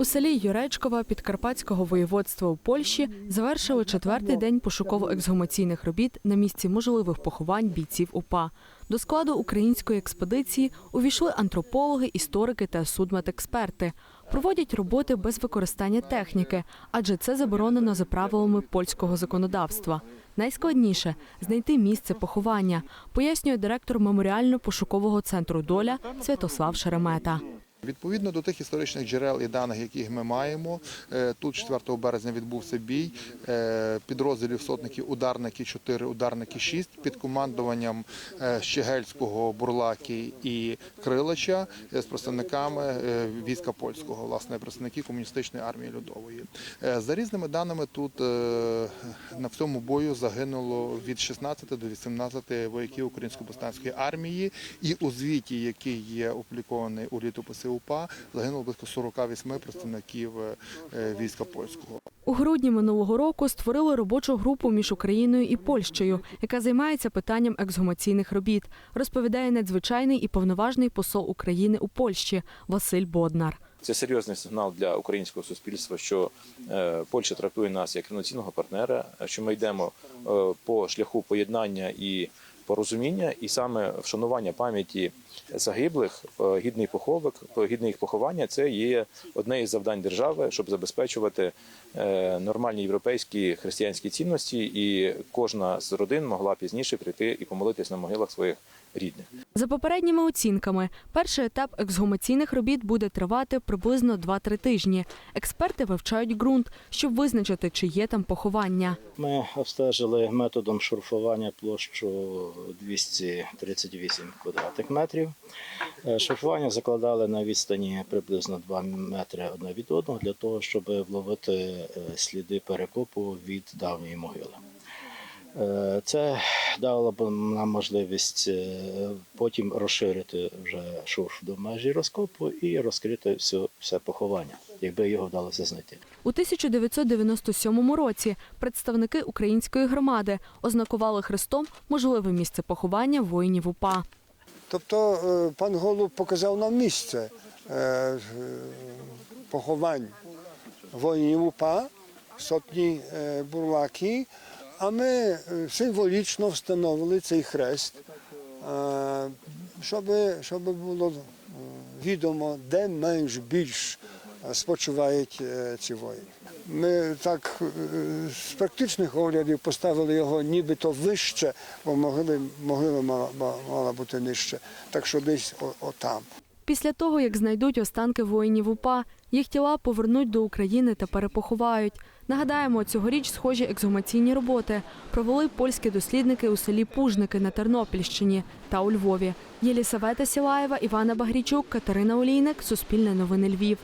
У селі Юречкова Підкарпатського воєводства у Польщі завершили четвертий день пошуково-ексгумаційних робіт на місці можливих поховань бійців УПА. До складу української експедиції увійшли антропологи, історики та судмедексперти. Проводять роботи без використання техніки, адже це заборонено за правилами польського законодавства. Найскладніше знайти місце поховання, пояснює директор меморіально-пошукового центру Доля Святослав Шеремета. Відповідно до тих історичних джерел і даних, яких ми маємо, е, тут 4 березня відбувся бій е, підрозділів сотників ударники 4, ударники 6 під командуванням е, Щегельського, Бурлаки і Крилача з представниками війська польського, власне, представники комуністичної армії Людової. За різними даними, тут на всьому бою загинуло від 16 до 18 вояків української повстанської армії, і у звіті, який є опублікований у літописі УПА, загинуло близько 48 представників е, війська польського. У грудні минулого року створили робочу групу між Україною і Польщею, яка займається питанням ексгумаційних робіт, розповідає надзвичайний і повноважний посол України у Польщі Василь Боднар. Це серйозний сигнал для українського суспільства, що е, Польща трактує нас як рівноцінного партнера, що ми йдемо е, по шляху поєднання і порозуміння, і саме вшанування пам'яті загиблих, е, гідний поховок, гідне їх поховання це є одне із завдань держави, щоб забезпечувати е, нормальні європейські християнські цінності, і кожна з родин могла пізніше прийти і помолитись на могилах своїх рідних. За попередніми оцінками, перший етап ексгумаційних робіт буде тривати приблизно 2-3 тижні. Експерти вивчають ґрунт, щоб визначити, чи є там поховання. Ми обстежили методом шурфування площу 238 квадратних метрів. Шурфування закладали на відстані приблизно 2 метри одне від одного для того, щоб вловити е, сліди перекопу від давньої могили. Е, Це дало б нам можливість е, потім розширити вже шурф до межі розкопу і розкрити все, все поховання, якби його вдалося знайти. У 1997 році представники української громади ознакували хрестом можливе місце поховання воїнів УПА. Тобто е, пан Голуб показав нам місце е, поховань. Воїнів УПА, сотні е, бурлаки, а ми символічно встановили цей хрест, щоб, було відомо, де менш більш спочивають е, ці воїни. Ми так е, з практичних оглядів поставили його нібито вище, бо могили, могила мала, бути нижче. Так що десь отам. Після того, як знайдуть останки воїнів УПА, їх тіла повернуть до України та перепоховають. Нагадаємо, цьогоріч схожі ексгумаційні роботи провели польські дослідники у селі Пужники на Тернопільщині та у Львові. Єлісавета Сілаєва, Івана Багрічук, Катерина Олійник, Суспільне новини Львів.